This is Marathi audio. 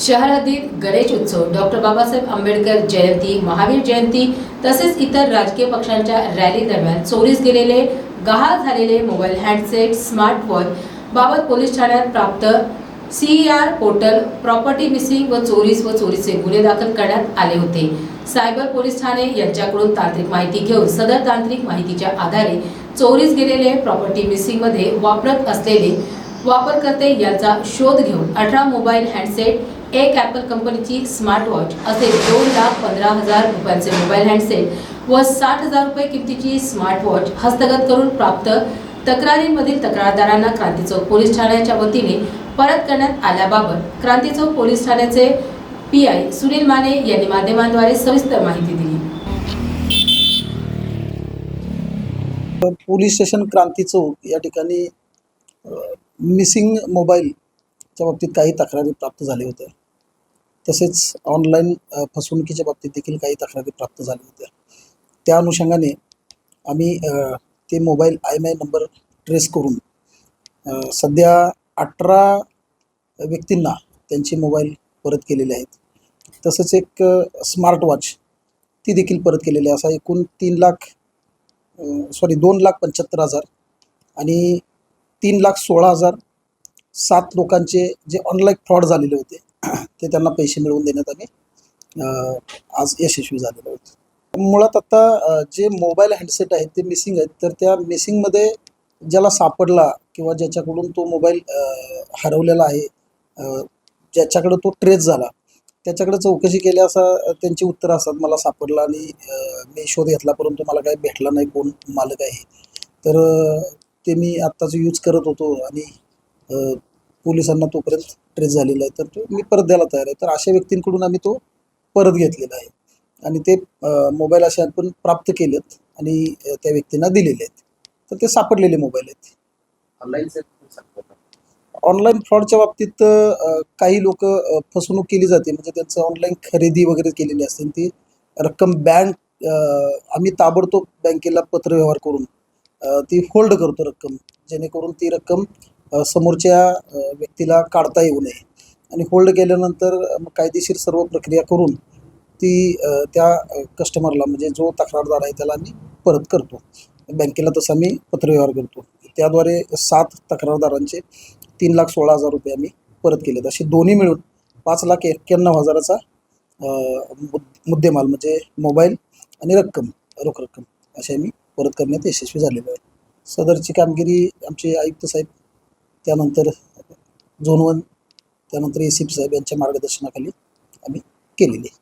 शहरातील गणेश उत्सव. डॉक्टर बाबासाहेब आंबेडकर जयंती महावीर जयंती तसेच इतर राजकीय पक्षांच्या रॅली दरम्यान चोरीस गेलेले गहाळ झालेले मोबाईल हँडसेट स्मार्टफोन बाबत पोलीस ठाण्यात प्राप्त C R portal property missing व चोरीस व चोरीचे गुन्हे दाखल करण्यात आले होते. सायबर पोलीस ठाणे यांच्याकडून तांत्रिक माहिती घेऊन सदर तांत्रिक माहितीच्या आधारे चोरीस गेलेले प्रॉपर्टी मिसिंगमध्ये वापरत असलेले वापरकर्ते यांचा शोध घेऊन अठरा मोबाईल हँडसेट एक ॲपल कंपनीची स्मार्टवॉच असे दोन लाख पंधरा हजार रुपयांचे मोबाईल हँडसेट व साठ हजार रुपये किमतीची स्मार्टवॉच हस्तगत करून प्राप्त तक्रारींमधील तक्रारदारांना क्रांती चौक पोलीस ठाण्याच्या वतीने परत करण्यात आल्याबाबत क्रांती चौक पोलीस ठाण्याचे पी आय सुनील माने यांनी माध्यमांद्वारे सविस्तर माहिती दिली. पोलीस स्टेशन क्रांती चौक या ठिकाणी मिसिंग मोबाईलच्या बाबतीत काही तक्रारी प्राप्त झाल्या होत्या. तसेच ऑनलाईन फसवणुकीच्या बाबतीत देखील काही तक्रारी प्राप्त झाल्या होत्या. त्या अनुषंगाने आम्ही ते mobile I M I number trace करून सध्या अठरा व्यक्तींना त्यांचे मोबाईल परत केलेले आहेत. तसंच एक स्मार्ट वॉच ती देखील परत केलेली आहे. असा एकूण तीन लाख सॉरी दोन लाख पंच्याहत्तर हजार आणि तीन लाख सोळा हजार सात लोकांचे जे ऑनलाईन फ्रॉड झालेले होते ते त्यांना पैसे मिळवून देण्यात आले. आज यशस्वी झालेलं होतं. मुळात आता जे मोबाईल हँडसेट आहेत ते मिसिंग आहेत. तर त्या मिसिंगमध्ये ज्याला सापडला किंवा ज्याच्याकडून तो मोबाईल हरवलेला आहे ज्याच्याकडे तो ट्रेस झाला त्याच्याकडे चौकशी केली असा त्यांची उत्तरं असतात मला सापडला आणि मी शोध घेतला परंतु मला काही भेटला नाही कोण मालक आहे तर ते मी आत्ताच यूज करत होतो आणि पोलिसांना तोपर्यंत ट्रेस झालेला आहे. तर तो मी परत द्यायला तयार आहे. तर अशा व्यक्तींकडून आम्ही तो परत घेतलेला आहे. आणि ते मोबाईल असे आपण प्राप्त केलेत आणि त्या व्यक्तींना दिलेले आहेत. तर ते सापडलेले मोबाईल आहेत. ऑनलाईन फ्रॉडच्या बाबतीत काही लोक फसवणूक केली जाते. म्हणजे त्यांचं ऑनलाईन खरेदी वगैरे केलेली असते. ती रक्कम बँक आम्ही ताबडतोब बँकेला पत्रव्यवहार करून ती होल्ड करतो रक्कम. जेणेकरून ती रक्कम समोरच्या व्यक्तीला काढता येऊ नये. आणि होल्ड केल्यानंतर मग कायदेशीर सर्व प्रक्रिया करून ती त्या कस्टमरला म्हणजे जो तक्रारदार आहे त्याला आम्ही परत करतो. बँकेला तसं आम्ही पत्रव्यवहार करतो. त्याद्वारे सात तक्रारदारांचे तीन लाख सोळा हजार रुपये आम्ही परत केलेत. असे दोन्ही मिळून पाच लाख एक्क्याण्णव हजाराचा मुद्देमाल म्हणजे मोबाईल आणि रक्कम रोख रक्कम असे आम्ही परत करण्यात यशस्वी झालेलो आहे. सदरची कामगिरी आमचे आयुक्त साहेब त्यानंतर झोन वन त्यानंतर ए सी पी साहेब यांच्या मार्गदर्शनाखाली आम्ही केलेली आहे.